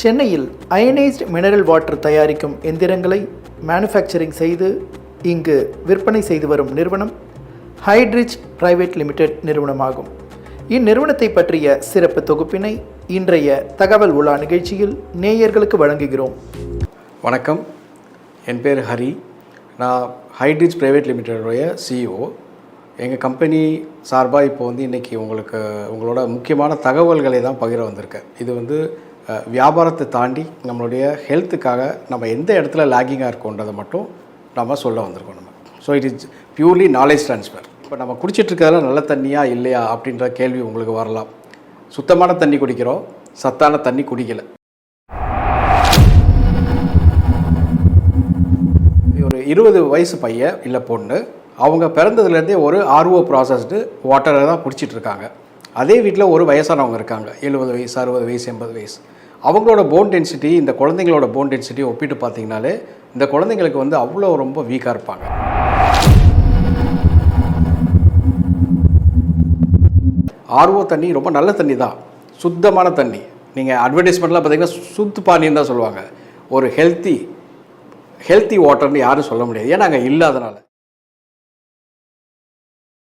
சென்னையில் ionised mineral water தயாரிக்கும் எந்திரங்களை மேனுஃபேக்சரிங் செய்து இங்கு விற்பனை செய்து வரும் நிறுவனம் ஹைட்ரிச் பிரைவேட் லிமிடெட் நிறுவனமாகும். இந்நிறுவனத்தை பற்றிய சிறப்பு தொகுப்பினை இன்றைய தகவல் உலா நிகழ்ச்சியில் நேயர்களுக்கு வழங்குகிறோம். வணக்கம். என் பேர் ஹரி. நான் ஹைட்ரிச் ப்ரைவேட் லிமிடெடுடைய சிஇஓ எங்கள் கம்பெனி சார்பாக இப்போ வந்து இன்றைக்கி உங்களுக்கு உங்களோட முக்கியமான தகவல்களை தான் பகிர வந்திருக்கேன். இது வந்து வியாபாரத்தை தாண்டி நம்மளுடைய ஹெல்த்துக்காக நம்ம எந்த இடத்துல லாகிங்காக இருக்கோன்றதை மட்டும் நம்ம சொல்ல வந்திருக்கோம் நம்ம. So it is purely knowledge transfer இப்போ நம்ம குடிச்சிட்ருக்கிறதுல நல்ல தண்ணியா இல்லையா அப்படின்ற கேள்வி உங்களுக்கு வரலாம். சுத்தமான தண்ணி குடிக்கிறோம் சத்தான தண்ணி குடிக்கலை. ஒரு இருபது வயசு பையன் இல்லை பொண்ணு அவங்க பிறந்ததுலேருந்தே ஒரு ஆர்ஓ ப்ராசஸ்டு வாட்டரை தான் குடிச்சிட்ருக்காங்க அதே வீட்டில் ஒரு வயசானவங்க இருக்காங்க. எழுபது வயசு அறுபது வயசு எண்பது வயசு. அவங்களோட போன் டென்சிட்டி இந்த குழந்தைங்களோட போன் டென்சிட்டி ஒப்பிட்டு பார்த்தீங்கனாலே இந்த குழந்தைங்களுக்கு வந்து அவ்வளோ ரொம்ப வீக்காக இருப்பாங்க. ஆர்ஓ தண்ணி ரொம்ப நல்ல தண்ணி தான். சுத்தமான தண்ணி. நீங்கள் அட்வர்டைஸ்மெண்ட்லாம் பார்த்தீங்கன்னா சுத்து பானின்னு தான் சொல்லுவாங்க. ஒரு ஹெல்த்தி ஹெல்த்தி வாட்டர்னு யாரும் சொல்ல முடியாது. ஏன்னா அங்கே இல்லாதனால.